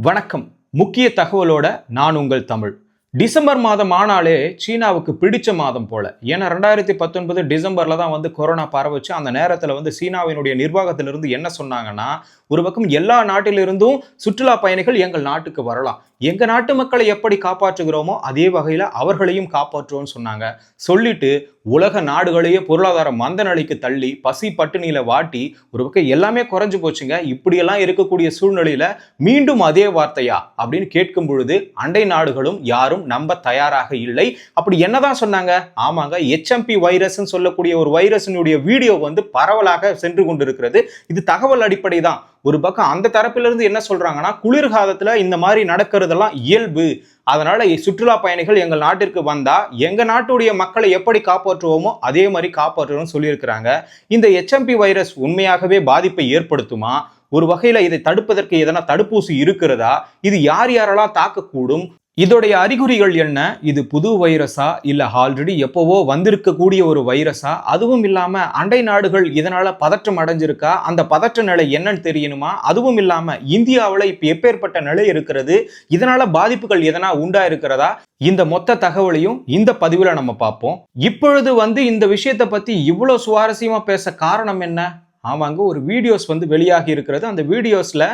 வணக்கம். முக்கிய தகவலோட நான் உங்கள் தமிழ். டிசம்பர் மாதம் ஆனாலே சீனாவுக்கு பிடிச்ச மாதம் போல. ஏன்னா ரெண்டாயிரத்தி பத்தொன்பது டிசம்பர்ல தான் வந்து கொரோனா பரவச்சு. அந்த நேரத்தில் வந்து சீனாவினுடைய நிர்வாகத்திலிருந்து என்ன சொன்னாங்கன்னா ஒரு பக்கம் எல்லா நாட்டிலிருந்தும் சுற்றுலா பயணிகள் எங்கள் நாட்டுக்கு வரலாம். எங்க நாட்டு மக்களை எப்படி காப்பாற்றுகிறோமோ அதே வகையில அவர்களையும் காப்பாற்றுவோம்னு சொன்னாங்க. சொல்லிட்டு உலக நாடுகளையே பொருளாதார மந்த நிலைக்கு தள்ளி பசி பட்டினியில வாட்டி ஒரு பக்கம் எல்லாமே குறைஞ்சு போச்சுங்க. இப்படியெல்லாம் இருக்கக்கூடிய சூழ்நிலையில மீண்டும் அதே வார்த்தையா அப்படின்னு கேட்கும் பொழுது அண்டை நாடுகளும் யாரும் நம்ப தயாராக இல்லை. அப்படி என்னதான் சொன்னாங்க? ஆமாங்க எச்எம்பி வைரஸ்ன்னு சொல்லக்கூடிய ஒரு வைரஸினுடைய வீடியோ வந்து பரவலாக சென்று கொண்டிருக்கிறது. இது தகவல் அடிப்படை தான் ஒரு பக்கம் அந்த தரப்பிலிருந்து என்ன சொல்றாங்கன்னா குளிர்காலத்துல இந்த மாதிரி நடக்கிறதெல்லாம் இயல்பு. அதனால சுற்றுலா பயணிகள் எங்கள் நாட்டிற்கு வந்தா எங்க நாட்டுடைய மக்களை எப்படி காப்பாற்றுவோமோ அதே மாதிரி காப்பாற்றுவோம்னு சொல்லியிருக்கிறாங்க. இந்த எச்எம்பி வைரஸ் உண்மையாகவே பாதிப்பை ஏற்படுத்துமா? ஒரு வகையில இதை தடுப்பதற்கு எதனா தடுப்பூசி இருக்கிறதா? இது யார் யாரெல்லாம் தாக்கக்கூடும்? இதோடைய அறிகுறிகள் என்ன? இது புது வைரஸா? இல்லை ஆல்ரெடி எப்போவோ வந்திருக்கக்கூடிய ஒரு வைரஸா? அதுவும் இல்லாமல் அண்டை நாடுகள் இதனால் பதற்றம் அடைஞ்சிருக்கா? அந்த பதற்ற நிலை என்னன்னு தெரியணுமா? அதுவும் இல்லாமல் இந்தியாவில் இப்போ எப்பேற்பட்ட நிலை இருக்கிறது? இதனால் பாதிப்புகள் எதனா உண்டா இருக்கிறதா இந்த மொத்த தகவலையும் இந்த பதிவில் நம்ம பார்ப்போம். இப்பொழுது வந்து இந்த விஷயத்தை பற்றி இவ்வளோ சுவாரஸ்யமாக பேச காரணம் என்ன? ஆமாங்க ஒரு வீடியோஸ் வந்து வெளியாகி இருக்கிறது. அந்த வீடியோஸில்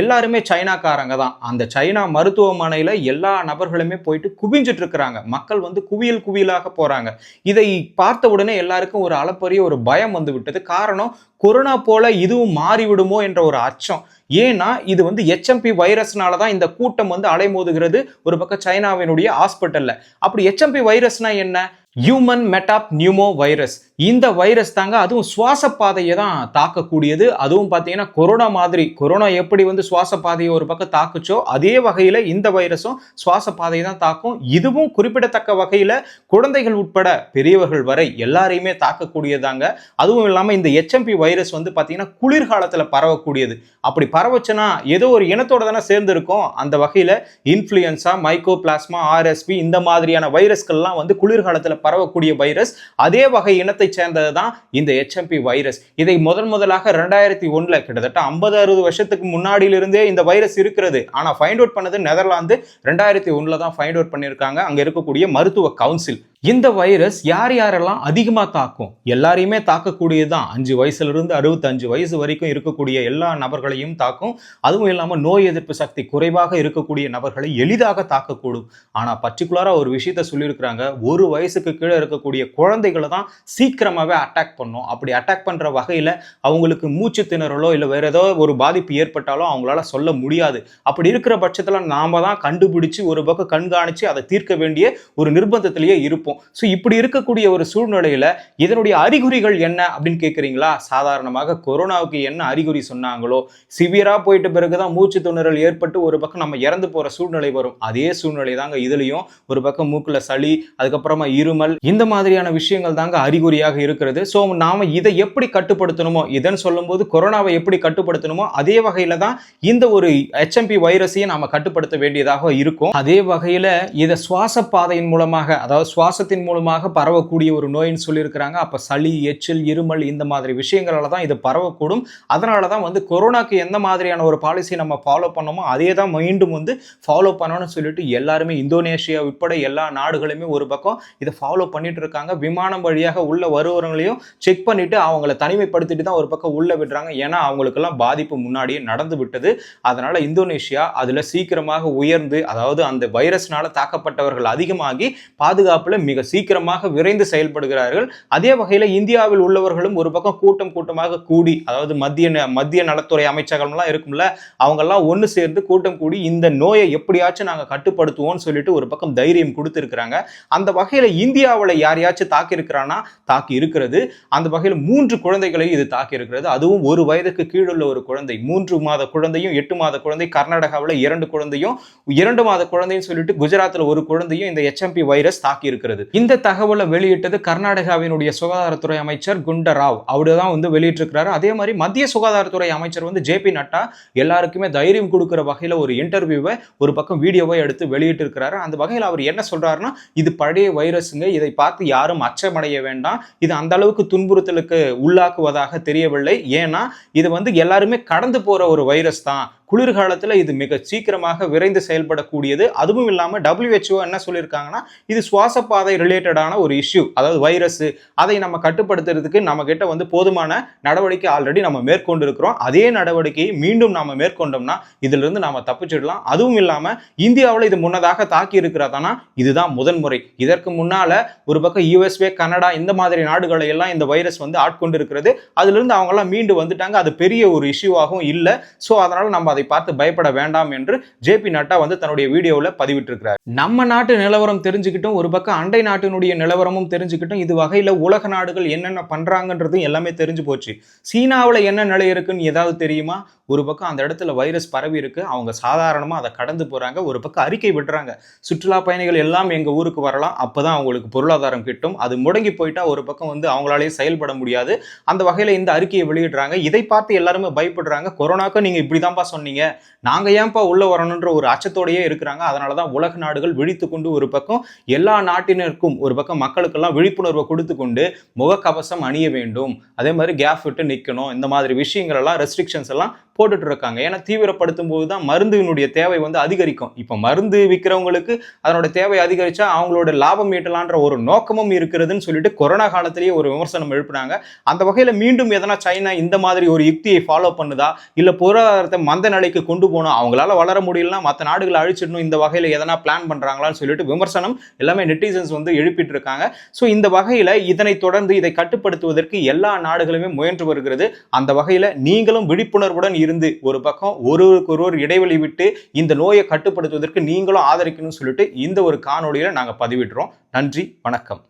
எல்லாருமே சைனாக்காரங்க தான். அந்த சைனா மருத்துவமனையில் எல்லா நபர்களுமே போயிட்டு குவிஞ்சிட்டு இருக்கிறாங்க. மக்கள் வந்து குவியல் குவியலாக போகிறாங்க இதை பார்த்த உடனே எல்லாருக்கும் ஒரு அளப்பரிய ஒரு பயம் வந்து விட்டது. காரணம் கொரோனா போல இதுவும் மாறிவிடுமோ என்ற ஒரு அச்சம். ஏன்னா இது வந்து ஹெச்எம்பி வைரஸ்னால தான் இந்த கூட்டம் வந்து அலைமோதுகிறது. ஒரு பக்கம் சைனாவினுடைய ஹாஸ்பிட்டலில் அப்படி ஹெச்எம்பி வைரஸ்னா என்ன? ஹியூமன் மெட்டாப் நியூமோ வைரஸ் இந்த வைரஸ் தாங்க அதுவும் சுவாச பாதையை தான் தாக்கக்கூடியது. அதுவும் பார்த்தீங்கன்னா கொரோனா மாதிரி கொரோனா எப்படி வந்து சுவாச பாதையை ஒரு பக்கம் தாக்குச்சோ அதே வகையில் இந்த வைரஸும் சுவாச பாதையை தான் தாக்கும். இதுவும் குறிப்பிடத்தக்க வகையில் குழந்தைகள் உட்பட பெரியவர்கள் வரை எல்லாரையுமே தாக்கக்கூடியதாங்க. அதுவும் இல்லாமல் இந்த எச்எம்பி வைரஸ் வந்து பார்த்தீங்கன்னா குளிர்காலத்தில் பரவக்கூடியது. அப்படி பரவச்சுன்னா ஏதோ ஒரு இனத்தோட தானே சேர்ந்துருக்கும். அந்த வகையில் இன்ஃப்ளூயன்ஸா மைக்கோ பிளாஸ்மா ஆர்எஸ்பி இந்த மாதிரியான வைரஸ்கள்லாம் வந்து குளிர்காலத்தில் பரவக்கூடிய வைரஸ் அதே வகை இனத்தை சேர்ந்தது தான் இந்த எச்எம்பி வைரஸ் இதை முதன் முதலாக ரெண்டாயிரத்தி ஒன்றில் கிட்டத்தட்ட ஐம்பது அறுபது வருஷத்துக்கு முன்னாடியிலிருந்தே இந்த வைரஸ் இருக்கிறது. ஆனால் ஃபைண்ட் அவுட் பண்ணது நெதர்லாந்து. ரெண்டாயிரத்தி ஒன்றில் தான் ஃபைண்ட் அவுட் பண்ணியிருக்காங்க. அங்கே இருக்கக்கூடிய மருத்துவ கவுன்சில் இந்த வைரஸ் யார் யாரெல்லாம் அதிகமாக தாக்கும்? எல்லாரையுமே தாக்கக்கூடியது தான் அஞ்சு வயசுலேருந்து அறுபத்தஞ்சு வயசு வரைக்கும் இருக்கக்கூடிய எல்லா நபர்களையும் தாக்கும். அதுவும் இல்லாமல் நோய் எதிர்ப்பு சக்தி குறைவாக இருக்கக்கூடிய நபர்களை எளிதாக தாக்கக்கூடும். ஆனால் பர்டிகுலராக ஒரு விஷயத்த சொல்லியிருக்கிறாங்க. ஒரு வயசுக்கு கீழே இருக்கக்கூடிய குழந்தைகளை தான் சீக்கிரமாகவே அட்டாக் பண்ணும். அப்படி அட்டாக் பண்ணுற வகையில் அவங்களுக்கு மூச்சு திணறலோ இல்லை வேறு ஏதோ ஒரு பாதிப்பு ஏற்பட்டாலோ அவங்களால சொல்ல முடியாது. அப்படி இருக்கிற பட்சத்தில் நாம் தான் கண்டுபிடிச்சு ஒரு பக்கம் கண்காணித்து அதை தீர்க்க வேண்டிய ஒரு நிர்பந்தத்திலேயே இருப்போம். இருக்கும். ஸோ இப்படி இருக்கக்கூடிய ஒரு சூழ்நிலையில இதனுடைய அறிகுறிகள் என்ன அப்படின்னு கேட்குறீங்களா சாதாரணமாக கொரோனாவுக்கு என்ன அறிகுறி சொன்னாங்களோ சிவியரா போயிட்ட பிறகுதான் மூச்சு துணறல் ஏற்பட்டு ஒரு பக்கம் நம்ம இறந்து போற சூழ்நிலை வரும். அதே சூழ்நிலை தாங்க இதுலயும். ஒரு பக்கம் மூக்கில் சளி அதுக்கப்புறமா இருமல் இந்த மாதிரியான விஷயங்கள் தாங்க அறிகுறியாக இருக்கிறது. ஸோ நாம இதை எப்படி கட்டுப்படுத்தணுமோ இதன்னு சொல்லும்போது கொரோனாவை எப்படி கட்டுப்படுத்தணுமோ அதே வகையில தான் இந்த ஒரு ஹெச்எம்பி வைரஸையும் நாம கட்டுப்படுத்த வேண்டியதாக இருக்கும். அதே வகையில இதை சுவாச பாதையின் மூலமாக அதாவது சுவாச சுவாசத்தின் மூலமாக பரவக்கூடிய ஒரு நோயின்னு சொல்லியிருக்கிறாங்க. அப்போ சளி எச்சில் இருமல் இந்த மாதிரி விஷயங்களால தான் இது பரவக்கூடும். அதனால தான் வந்து கொரோனாக்கு எந்த மாதிரியான ஒரு பாலிசி நம்ம ஃபாலோ பண்ணோமோ அதே தான் மீண்டும் வந்து ஃபாலோ பண்ணணும்னு சொல்லிட்டு எல்லாருமே இந்தோனேஷியா உட்பட எல்லா நாடுகளுமே ஒரு பக்கம் இதை ஃபாலோ பண்ணிட்டு இருக்காங்க. விமானம் வழியாக உள்ள வருவவங்களையும் செக் பண்ணிட்டு அவங்கள தனிமைப்படுத்திட்டு தான் ஒரு பக்கம் உள்ள விடுறாங்க. ஏன்னா அவங்களுக்கெல்லாம் பாதிப்பு முன்னாடியே நடந்து விட்டது. அதனால இந்தோனேஷியா அதில் சீக்கிரமாக உயர்ந்து அதாவது அந்த வைரஸ்னால தாக்கப்பட்டவர்கள் அதிகமாகி பாதுகாப்புல மிக சீக்கிரமாக விரைந்து செயல்படுகிறார்கள். அதே வகையில் இந்தியாவில் உள்ளவர்களும் ஒரு பக்கம் கூட்டம் கூட்டமாக கூடி அதாவது மத்திய மத்திய நலத்துறை அமைச்சகம்லாம் இருக்கும்ல அவங்கெல்லாம் ஒன்று சேர்ந்து கூட்டம் கூடி இந்த நோயை எப்படியாச்சும் நாங்கள் கட்டுப்படுத்துவோம்னு சொல்லிட்டு ஒரு பக்கம் தைரியம் கொடுத்துருக்குறாங்க. அந்த வகையில் இந்தியாவில் யாரையாச்சும் தாக்கியிருக்கிறான்னா தாக்கி இருக்கிறது அந்த வகையில் மூன்று குழந்தைகளை இது தாக்கி இருக்கிறது அதுவும் ஒரு வயதுக்கு கீழுள்ள ஒரு குழந்தை மூன்று மாத குழந்தையும் எட்டு மாத குழந்தை கர்நாடகாவில் இரண்டு குழந்தையும் இரண்டு மாத குழந்தையும் சொல்லிட்டு குஜராத்தில் ஒரு குழந்தையும் இந்த எச்எம்பி வைரஸ் தாக்கி இருக்கிறது இருக்கிறது இந்த தகவலை வெளியிட்டது கர்நாடகாவினுடைய சுகாதாரத்துறை அமைச்சர் குண்டராவ் அவரு தான் வந்து வெளியிட்டிருக்கிறாரு. அதே மாதிரி மத்திய சுகாதாரத்துறை அமைச்சர் வந்து ஜே பி நட்டா எல்லாருக்குமே தைரியம் கொடுக்குற வகையில் ஒரு இன்டர்வியூவை ஒரு பக்கம் வீடியோவை எடுத்து வெளியிட்டு இருக்கிறாரு அந்த வகையில் அவர் என்ன சொல்றாருன்னா இது பழைய வைரஸுங்க. இதை பார்த்து யாரும் அச்சமடைய வேண்டாம். இது அந்த அளவுக்கு துன்புறுத்தலுக்கு உள்ளாக்குவதாக தெரியவில்லை. ஏன்னா இது வந்து எல்லாருமே கடந்து போற ஒரு வைரஸ் தான். குளிர்காலத்தில் இது மிக சீக்கிரமாக விரைந்து செயல்படக்கூடியது. அதுவும் இல்லாமல் டபிள்யூஹெச்ஓ என்ன சொல்லியிருக்காங்கன்னா இது சுவாச பாதை ரிலேட்டடான ஒரு இஷ்யூ அதாவது வைரஸ் அதை நம்ம கட்டுப்படுத்துறதுக்கு நம்ம கிட்ட வந்து போதுமான நடவடிக்கை ஆல்ரெடி நம்ம மேற்கொண்டு இருக்கிறோம் அதே நடவடிக்கையை மீண்டும் நாம் மேற்கொண்டோம்னா இதிலிருந்து நாம் தப்பிச்சிடலாம். அதுவும் இல்லாமல் இந்தியாவில் இது முன்னதாக தாக்கி இருக்கிறதானா? இதுதான் முதன்முறை. இதற்கு முன்னால ஒரு பக்கம் யூஎஸ்ஏ கனடா இந்த மாதிரி நாடுகளை எல்லாம் இந்த வைரஸ் வந்து ஆட்கொண்டு இருக்கிறது அதுலேருந்து மீண்டு வந்துட்டாங்க. அது பெரிய ஒரு இஷ்யூவாகவும் இல்லை. ஸோ அதனால் நம்ம அதை பார்த்து பயப்பட வேண்டாம் என்று ஜேபி நட்டா வந்து தன்னுடைய வீடியோவில் பதிவிட்டிருக்கிறார். நம்ம நாட்டு நிலவரம் தெரிஞ்சுக்கிட்டும் ஒரு பக்கம் அண்டை நாட்டினுடைய நிலவரமும் தெரிஞ்சுக்கிட்டும் இது வகையில் உலக நாடுகள் என்னென்ன பண்ணுறாங்கன்றதும் எல்லாமே தெரிஞ்சு போச்சு. சீனாவில் என்ன நிலை இருக்குன்னு ஏதாவது தெரியுமா? ஒரு பக்கம் அந்த இடத்துல வைரஸ் பரவி இருக்கு. அவங்க சாதாரணமாக அதை கடந்து போகிறாங்க ஒரு பக்கம் அறிக்கை விடுறாங்க. சுற்றுலா பயணிகள் எல்லாம் எங்கள் ஊருக்கு வரலாம். அப்போ தான் அவங்களுக்கு பொருளாதாரம் கிட்டும். அது முடங்கி போயிட்டா ஒரு பக்கம் வந்து அவங்களாலேயே செயல்பட முடியாது. அந்த வகையில் இந்த அறிக்கையை வெளியிடுறாங்க. இதை பார்த்து எல்லாருமே பயப்படுறாங்க. கொரோனாக்கு இப்படி இப்படிதான்ப்பா சொன்னீங்க. நாங்கள் ஏன்பா உள்ள வரணுன்ற ஒரு அச்சத்தோடையே இருக்கிறாங்க. அதனாலதான் உலக நாடுகள் விழித்து கொண்டு ஒரு பக்கம் எல்லா நாட்டினருக்கும் ஒரு பக்கம் மக்களுக்கெல்லாம் விழிப்புணர்வை கொடுத்து கொண்டு முகக்கவசம் அணிய வேண்டும். அதே மாதிரி கேப் விட்டு நிற்கணும் இந்த மாதிரி விஷயங்கள் எல்லாம் ரெஸ்ட்ரிக்ஷன்ஸ் எல்லாம் போட்டுட்டு இருக்காங்க ஏன்னா தீவிரப்படுத்தும் போது தான் மருந்துனுடைய தேவை வந்து அதிகரிக்கும். இப்போ மருந்து விற்கிறவங்களுக்கு அதனோட தேவை அதிகரிச்சா அவங்களோட லாபம் ஈட்டலான்ற ஒரு நோக்கமும் இருக்கிறதுன்னு சொல்லிட்டு கொரோனா காலத்திலேயே ஒரு விமர்சனம் எழுப்பினாங்க. அந்த வகையில் மீண்டும் எதனா சைனா இந்த மாதிரி ஒரு யுக்தியை ஃபாலோ பண்ணுதா? இல்லை பொருளாதாரத்தை மந்த நிலைக்கு கொண்டு போகணும் அவங்களால வளர முடியலன்னா மற்ற நாடுகளை அழிச்சிடணும் இந்த வகையில் எதனா பிளான் பண்ணுறாங்களான்னு சொல்லிட்டு விமர்சனம் எல்லாமே நெட்டிசன்ஸ் வந்து எழுப்பிட்டு இருக்காங்க ஸோ இந்த வகையில் இதனை தொடர்ந்து இதை கட்டுப்படுத்துவதற்கு எல்லா நாடுகளுமே முயன்று வருகிறது. அந்த வகையில் நீங்களும் விழிப்புணர்வுடன் இருந்து ஒரு பக்கம் ஒருவருக்கு ஒருவர் இடைவெளி விட்டு இந்த நோயை கட்டுப்படுத்துவதற்கு நீங்களும் ஆதரிக்கணும்னு சொல்லிட்டு இந்த ஒரு காணொளியில நாங்க பதிவிடுறோம். நன்றி வணக்கம்.